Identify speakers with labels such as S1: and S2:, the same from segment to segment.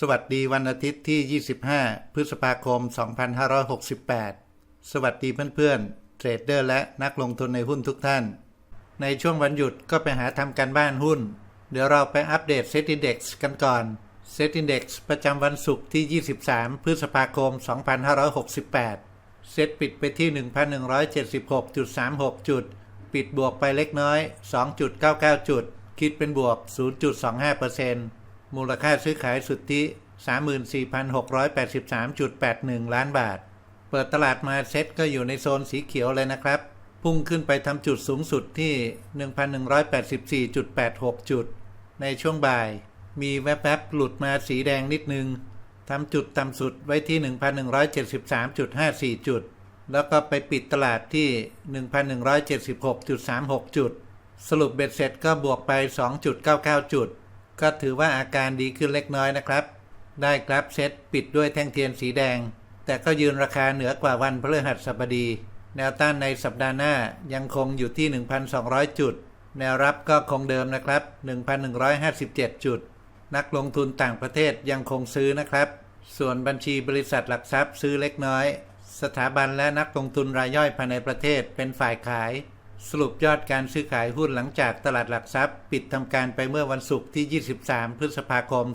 S1: สวัสดีวันอาทิตย์ที่ 25 พฤษภาคม 2568 สวัสดีเพื่อนๆ เทรดเดอร์และนักลงทุนในหุ้นทุกท่าน ในช่วงวันหยุดก็ไปหาทำการบ้านหุ้น เดี๋ยวเราไปอัปเดตเซต i ินดี x กันก่อนเซต i ินดี x ประจำวันศุกร์ที่ 23 พฤษภาคม 2568 เซตปิดไปที่ 1,176.36 จุด ปิดบวกไปเล็กน้อย 2.99 จุด คิดเป็นบวก 0.25% มูลค่าซื้อขายสุทธิ 34,683.81 ล้านบาท เปิดตลาดมาเซ็ตก็อยู่ในโซนสีเขียวเลยนะครับ พุ่งขึ้นไปทำจุดสูงสุดที่ 1,184.86 จุด ในช่วงบ่าย มีแวบๆหลุดมาสีแดงนิดนึงทำจุดต่ำสุดไว้ที่ 1,173.54 จุด แล้วก็ไปปิดตลาดที่ 1,176.36 จุด สรุปเบ็ดเสร็จก็บวกไป 2.99 จุด ก็ถือว่าอาการดีขึ้นเล็กน้อยนะครับ ได้กราฟเซตปิดด้วยแท่งเทียนสีแดง แต่ก็ยืนราคาเหนือกว่าวันพฤหัสบดี แนวต้านในสัปดาห์หน้ายังคงอยู่ที่ 1,200 จุด แนวรับก็คงเดิมนะครับ 1,157 จุด นักลงทุนต่างประเทศยังคงซื้อนะครับ ส่วนบัญชีบริษัทหลักทรัพย์ซื้อเล็กน้อย สถาบันและนักลงทุนรายย่อยภายในประเทศเป็นฝ่ายขาย สรุปยอดการซื้อขายหุ้นหลังจากตลาดหลักทรัพย์ ปิดทำการไปเมื่อวันศุกร์ที่ 23 พฤษภาคม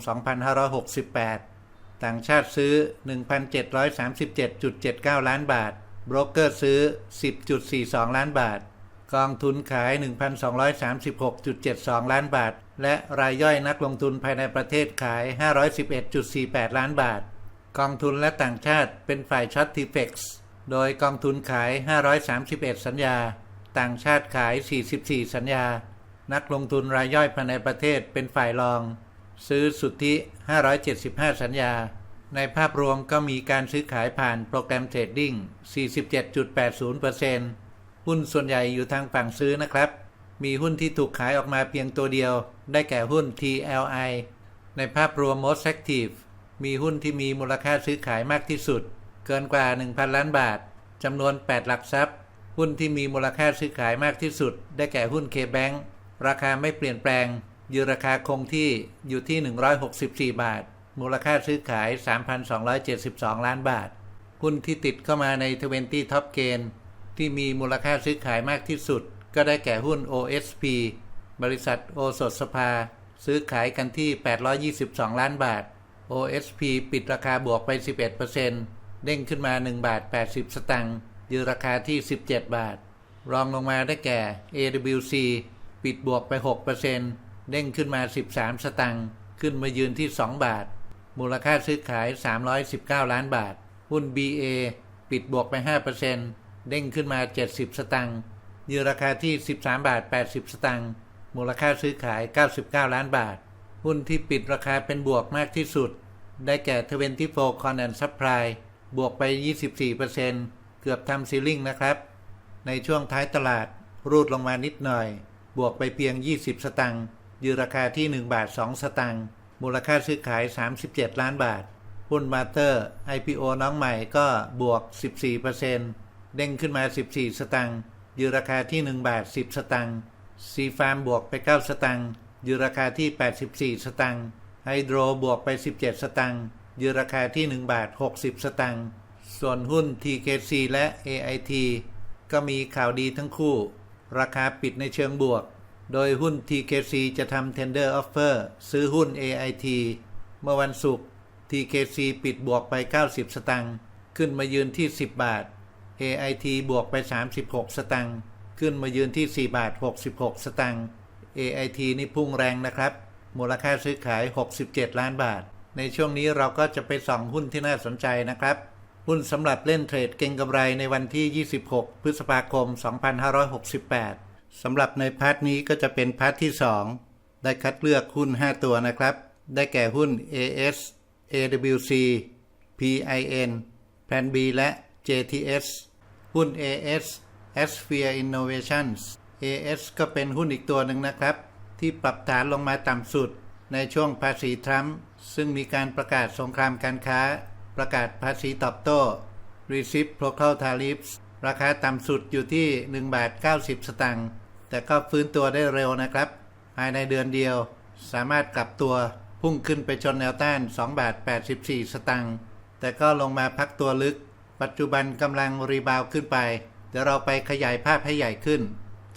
S1: 2568 ต่างชาติซื้อ 1,737.79 ล้านบาท โบรกเกอร์ซื้อ 10.42 ล้านบาท กองทุนขาย 1,236.72 ล้านบาท และรายย่อยนักลงทุนภายในประเทศขาย 511.48 ล้านบาท กองทุนและต่างชาติเป็นฝ่ายช็อตทีเฟกซ์โดยกองทุนขาย 531 สัญญา ต่างชาติขาย 44 สัญญา นักลงทุนรายย่อยภายในประเทศเป็นฝ่ายรอง ซื้อสุทธิ 575 สัญญา ในภาพรวมก็มีการซื้อขายผ่านโปรแกรมเทรดดิ้ง 47.80%หุ้นส่วนใหญ่อยู่ทางฝั่งซื้อนะครับ มีหุ้นที่ถูกขายออกมาเพียงตัวเดียว ได้แก่หุ้น TLI ในภาพรวม Most Active มีหุ้นที่มีมูลค่าซื้อขายมากที่สุด เกินกว่า 1,000 ล้านบาทจำนวน 8 หลักทรัพย์ หุ้นที่มีมูลค่าซื้อขายมากที่สุด ได้แก่หุ้น K-Bank ราคาไม่เปลี่ยนแปลง ยืนราคาคงที่อยู่ที่ 164 บาท มูลค่าซื้อขาย 3,272 ล้านบาท หุ้นที่ติดเข้ามาใน 20 Top Gain ที่มีมูลค่าซื้อขายมากที่สุด ก็ได้แก่หุ้น OSP บริษัทโอสถสภา ซื้อขายกันที่ 822 ล้านบาท OSP ปิดราคาบวกไป 11%เด้งขึ้นมา 1 บาท 80 สตังค์ ยืนราคาที่ 17 บาท รองลงมาได้แก่ AWC ปิดบวกไป 6%เด้งขึ้นมา 13 สตังค์ขึ้นมายืนที่ 2 บาท มูลค่าซื้อขาย 319 ล้านบาท หุ้น BA ปิดบวกไป 5%เด้งขึ้นมา 70 สตังค์ยืนราคาที่ 13 บาท 80 สตังค์มูลค่าซื้อขาย 99 ล้านบาท หุ้นที่ปิดราคาเป็นบวกมากที่สุด ได้แก่ 24 Con and Supply บวกไป 24% เกือบทำซีลิ่งนะครับ ในช่วงท้ายตลาดรูดลงมานิดหน่อย บวกไปเพียง 20 สตังค์ยืนราคาที่ 1 บาท 2 สตังค์มูลค่าซื้อขาย 37 ล้านบาท หุ้นมาเตอร์ IPO น้องใหม่ก็บวก 14%เด้งขึ้นมา 14 สตังค์ยืนราคาที่ 1 บาท 10 สตังค์ซีฟาร์มบวกไป 9 สตังค์ยืนราคาที่ 84 สตังค์ไฮโดรบวกไป 17 สตังค์ยืนราคาที่ 1 บาท 60 สตังค์ ส่วนหุ้น TKC และ AIT ก็มีข่าวดีทั้งคู่ ราคาปิดในเชิงบวก โดยหุ้น TKC จะทำ Tender Offer ซื้อหุ้น AIT เมื่อวันศุกร์ TKC ปิดบวกไป 90 สตังค์ขึ้นมายืนที่ 10 บาท AIT บวกไป 36 สตังค์ขึ้นมายืนที่ 4 บาท 66 สตังค์ AIT นี่พุ่งแรงนะครับ มูลค่าซื้อขาย 67 ล้านบาท ในช่วงนี้เราก็จะไปส่องหุ้นที่น่าสนใจนะครับ หุ้นสำหรับเล่นเทรดเก็งกำไรในวันที่ 26 พฤษภาคม 2568 สำหรับในพาร์ทนี้ก็จะเป็นพาร์ทที่ 2 ได้คัดเลือกหุ้น 5 ตัวนะครับ ได้แก่หุ้น AS AWC PIN Plan B และ JTS หุ้น AS Asphere Innovations AS ก็เป็นหุ้นอีกตัวหนึ่งนะครับ ที่ปรับฐานลงมาต่ำสุดในช่วงภาษีทรัมป์ซึ่งมีการประกาศสงครามการค้า ประกาศภาษีตอบโต้ Reciprocal Tariffs ราคาต่ำสุดอยู่ที่1บาท90 สตางค์แต่ก็ฟื้นตัวได้เร็วนะครับ ภายในเดือนเดียว สามารถกลับตัวพุ่งขึ้นไปชนแนวต้าน2บาท84 สตางค์แต่ก็ลงมาพักตัวลึก ปัจจุบันกำลังรีบาวขึ้นไป เดี๋ยวเราไปขยายภาพให้ใหญ่ขึ้น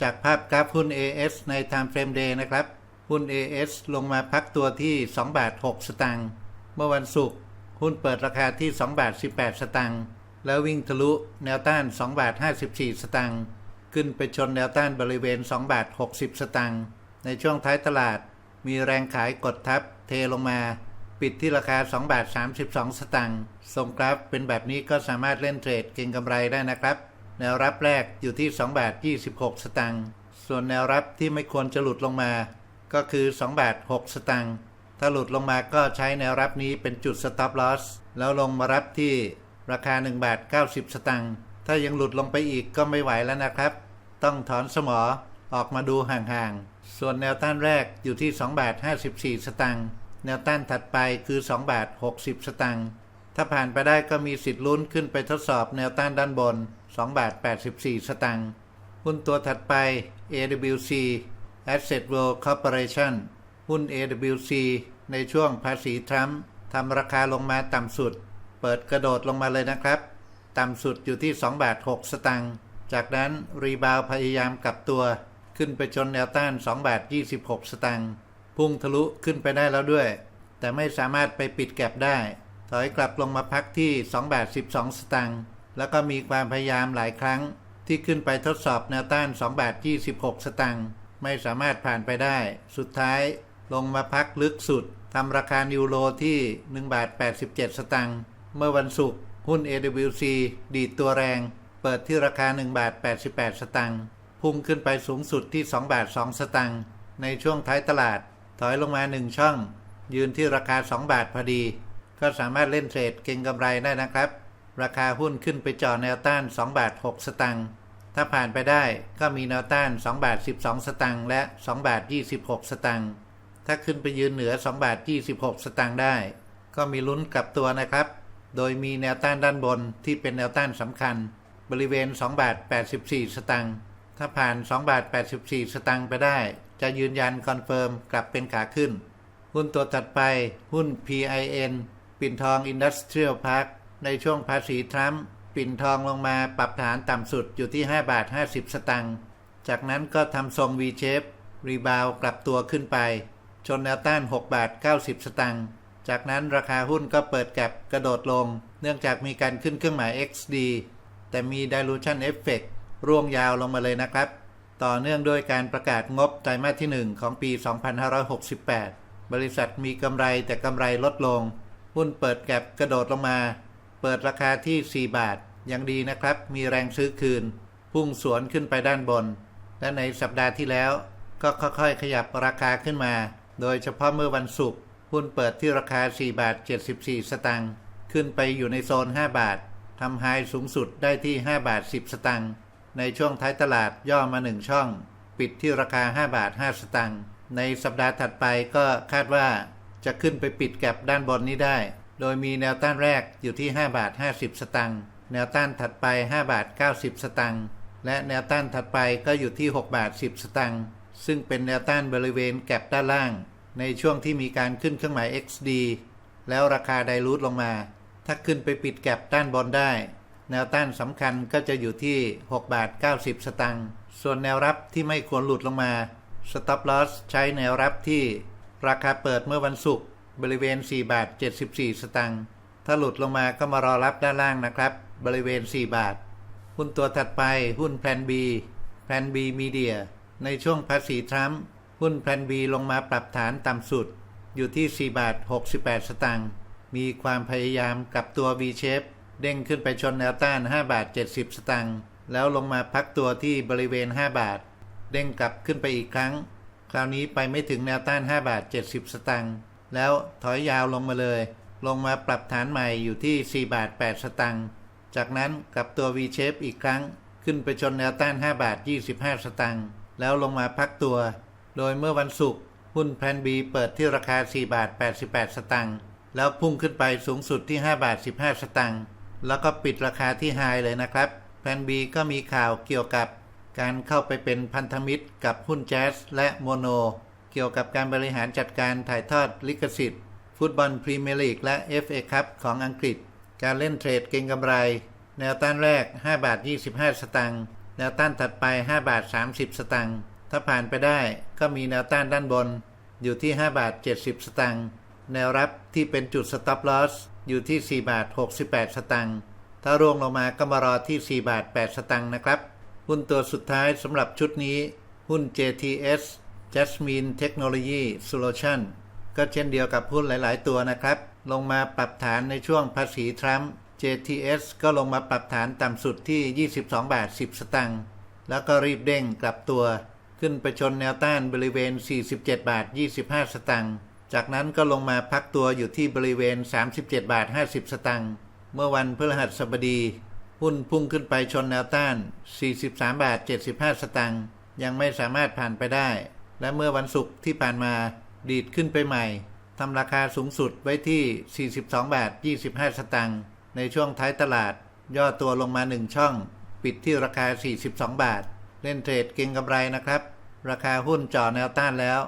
S1: จากภาพกราฟหุ้น AS ใน Time Frame Day นะครับ หุ้น AS ลงมาพักตัวที่2บาท6สตางค์เมื่อวันศุกร์ หุ้นเปิดราคาที่ 2 บาท 18 สตางค์แล้ววิ่งทะลุแนวต้าน 2 บาท 54 สตางค์ขึ้นไปชนแนวต้านบริเวณ 2 บาท 60 สตางค์ในช่วงท้ายตลาด มีแรงขายกดทับเทลงมา ปิดที่ราคา 2 บาท 32 สตางค์ส่งกราฟเป็นแบบนี้ก็สามารถเล่นเทรดเก็งกำไรได้นะครับ แนวรับแรกอยู่ที่ 2 บาท 26 สตางค์ส่วนแนวรับที่ไม่ควรจะหลุดลงมา ก็คือ 2 บาท 6 สตางค์ ถ้าหลุดลงมาก็ใช้แนวรับนี้เป็นจุด stop loss แล้วลงมารับที่ราคา1บาท90 สตางค์ ถ้ายังหลุดลงไปอีกก็ไม่ไหวแล้วนะครับ ต้องถอนสมอออกมาดูห่างๆ ส่วนแนวต้านแรกอยู่ที่2บาท54 สตางค์ แนวต้านถัดไปคือ2บาท60 สตางค์ ถ้าผ่านไปได้ก็มีสิทธิ์ลุ้นขึ้นไปทดสอบแนวต้านด้านบน2บาท84 สตางค์ หุ้นตัวถัดไป AWC Asset World Corporation หุ้น AWC ในช่วงภาษีทรัมป์ทำราคาลงมาต่ำสุด เปิดกระโดดลงมาเลยนะครับ ต่ำสุดอยู่ที่ 2 บาท 6 สตางค์จากนั้นรีบาวพยายามกลับตัว ขึ้นไปชนแนวต้าน 2 บาท 26 สตางค์พุ่งทะลุขึ้นไปได้แล้วด้วย แต่ไม่สามารถไปปิดแก็บได้ ถอยกลับลงมาพักที่ 2 บาท 12 สตางค์แล้วก็มีความพยายามหลายครั้ง ที่ขึ้นไปทดสอบแนวต้าน 2 บาท 26 สตางค์ไม่สามารถผ่านไปได้ สุดท้าย ลงมาพักลึกสุดทำราคานิวโรที่1บาท87 สตางค์เมื่อวันศุกร์หุ้น AWC ดีดตัวแรง เปิดที่ราคา1บาท88 สตางค์พุ่งขึ้นไปสูงสุดที่2บาท2สตางค์ในช่วงท้ายตลาด ถอยลงมา 1 ช่อง ยืนที่ราคา 2 บาทพอดี ก็สามารถเล่นเทรดเก็งกำไรได้นะครับ ราคาหุ้นขึ้นไปจ่อแนวต้าน 2 บาท 6 สตางค์ถ้าผ่านไปได้ก็มีแนวต้าน 2 บาท 12 สตางค์และ 2 บาท 26 สตางค์ ถ้าขึ้นไปยืนเหนือ 2 บาท 26 สตางค์ได้ ก็มีลุ้นกลับตัวนะครับ โดยมีแนวต้านด้านบนที่เป็นแนวต้านสำคัญ บริเวณ 2 บาท 84 สตางค์ถ้าผ่าน 2 บาท 84 สตางค์ไปได้ จะยืนยันคอนเฟิร์มกลับเป็นขาขึ้น หุ้นตัวถัดไป หุ้น PIN ปิ่นทอง Industrial Park ในช่วงภาษีทรัมป์ปิ่นทองลงมาปรับฐานต่ำสุดอยู่ที่ 5 บาท 50 สตางค์จากนั้นก็ทำทรง V shape รีบาวกลับตัวขึ้นไป ชนแนวต้าน 6 บาท 90 สตางค์ จากนั้นราคาหุ้นก็เปิดแก็บกระโดดลง เนื่องจากมีการขึ้นเครื่องหมาย XD แต่มี dilution effect ร่วงยาวลงมาเลยนะครับ ต่อเนื่องด้วยการประกาศงบไตรมาสที่ 1 ของปี 2568 บริษัทมีกำไรแต่กำไรลดลง หุ้นเปิดแก็บกระโดดลงมา เปิดราคาที่ 4 บาท ยังดีนะครับ มีแรงซื้อคืน พุ่งสวนขึ้นไปด้านบน และในสัปดาห์ที่แล้ว ก็ค่อยๆ ขยับราคาขึ้นมา โดยเฉพาะเมื่อวันศุกร์หุ้นเปิดที่ราคา 4 บาท 74 สตางค์ขึ้นไปอยู่ในโซน 5 บาททำไฮสูงสุดได้ที่ 5 บาท 10 สตางค์ในช่วงท้ายตลาดย่อมา 1 ช่อง ปิดที่ราคา 5 บาท 5 สตางค์ในสัปดาห์ถัดไปก็คาดว่าจะขึ้นไปปิดแก็บด้านบนนี้ได้ โดยมีแนวต้านแรกอยู่ที่ 5 บาท 50 สตางค์แนวต้านถัดไป 5 บาท 90 สตางค์และแนวต้านถัดไปก็อยู่ที่ 6 บาท 10 สตางค์ ซึ่งเป็นแนวต้านบริเวณแก็บด้านล่าง ในช่วงที่มีการขึ้นเครื่องหมาย XD แล้วราคาไดรูทลงมา ถ้าขึ้นไปปิดแก็บด้านบนได้ แนวต้านสำคัญก็จะอยู่ที่ 6 บาท 90 สตางค์ ส่วนแนวรับที่ไม่ควรหลุดลงมา Stop Loss ใช้แนวรับที่ราคาเปิดเมื่อวันศุกร์บริเวณ 4 บาท 74 สตางค์ ถ้าหลุดลงมาก็มารอรับด้านล่างนะครับ บริเวณ 4 บาท หุ้นตัวถัดไปหุ้นแพลน B แพลน B Media ในช่วงภาษีทรัมป์หุ้นแพลน B ลงมาปรับฐานต่ำสุด อยู่ที่ 4 บาท 68 สตางค์มีความพยายามกับตัว V shape เด้งขึ้นไปชนแนวต้าน 5 บาท 70 สตางค์แล้วลงมาพักตัวที่บริเวณ 5 บาท เด้งกลับขึ้นไปอีกครั้ง คราวนี้ไปไม่ถึงแนวต้าน 5 บาท 70 สตางค์แล้วถอยยาวลงมาเลย ลงมาปรับฐานใหม่อยู่ที่ 4 บาท 8 สตางค์จากนั้นกลับตัว V shape อีกครั้ง ขึ้นไปชนแนวต้าน 5 บาท 25 สตางค์ แล้วลงมาพักตัว โดยเมื่อวันศุกร์หุ้นแพลน B เปิดที่ราคา 4 บาท 88 สตางค์แล้วพุ่งขึ้นไปสูงสุดที่ 5 บาท 15 สตางค์แล้วก็ปิดราคาที่ไฮเลยนะครับแพลน B ก็มีข่าวเกี่ยวกับการเข้าไปเป็นพันธมิตรกับหุ้นแจ๊สและโมโน เกี่ยวกับการบริหารจัดการถ่ายทอดลิขสิทธิ์ ฟุตบอลพรีเมียร์ลีกและ FA คัพของอังกฤษ การเล่นเทรดเก็งกำไร แนวต้านแรก 5 บาท 25 สตางค์ แนวต้านถัดไป 5 บาท 30 สตางค์ถ้าผ่านไปได้ก็มีแนวต้านด้านบน อยู่ที่ 5 บาท 70 สตางค์แนวรับที่เป็นจุด stop loss อยู่ที่ 4 บาท 68 สตางค์ถ้าร่วงลงมาก็มารอที่ 4 บาท 8 สตางค์นะครับ หุ้นตัวสุดท้ายสำหรับชุดนี้ หุ้น JTS Jasmine Technology Solution ก็เช่นเดียวกับหุ้นหลาย ๆ ตัวนะครับ ลงมาปรับฐานในช่วงภาษีทรัมป์ JTS ก็ลงมาปรับฐานต่ำสุดที่ 22 บาท 10 สตางค์ แล้วก็รีบเด้งกลับตัว ขึ้นไปชนแนวต้านบริเวณ 47 บาท 25 สตางค์ จากนั้นก็ลงมาพักตัวอยู่ที่บริเวณ 37 บาท 50 สตางค์ เมื่อวันพฤหัสบดี หุ้นพุ่งขึ้นไปชนแนวต้าน 43 บาท 75 สตางค์ ยังไม่สามารถผ่านไปได้ และเมื่อวันศุกร์ที่ผ่านมาดีดขึ้นไปใหม่ทำราคาสูงสุดไว้ที่ 42 บาท 25 สตางค์ ในช่วงท้ายตลาด ย่อตัวลงมา 1 ช่อง ปิดที่ราคา 42 บาท เล่นเทรดเก็งกำไรนะครับ ราคาหุ้นจ่อแนวต้านแล้ว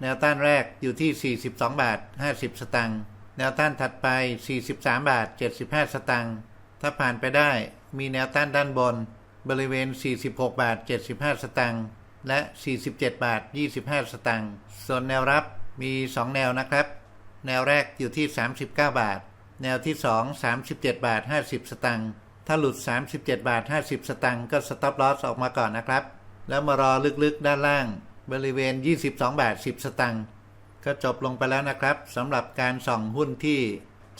S1: แนวต้านแรกอยู่ที่ 42 บาท 50 สตางค์แนวต้านถัดไป 43 บาท 75 สตางค์ถ้าผ่านไปได้มีแนวต้านด้านบน บริเวณ 46 บาท 75 สตางค์และ 47 บาท 25 สตางค์ส่วนแนวรับมี 2 แนวนะครับ แนวแรกอยู่ที่ 39 บาท แนวที่2 37บาท50สตางค์ถ้าหลุด 37 บาท 50 สตางค์ก็สต็อปลอสออกมาก่อนนะครับ แล้วมารอลึกๆด้านล่าง บริเวณ 22 บาท 10 สตางค์ก็จบลงไปแล้วนะครับสำหรับการส่องหุ้นที่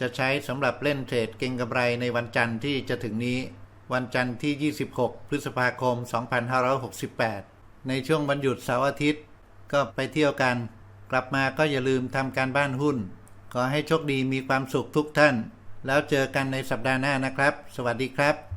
S1: จะใช้สำหรับเล่นเทรดเก็งกำไรในวันจันทร์ที่จะถึงนี้ วันจันทร์ที่ 26 พฤษภาคม 2568 ในช่วงวันหยุดเสาร์อาทิตย์ ก็ไปเที่ยวกัน กลับมาก็อย่าลืมทำการบ้านหุ้น ขอให้โชคดีมีความสุขทุกท่าน แล้วเจอกันในสัปดาห์หน้านะครับ สวัสดีครับ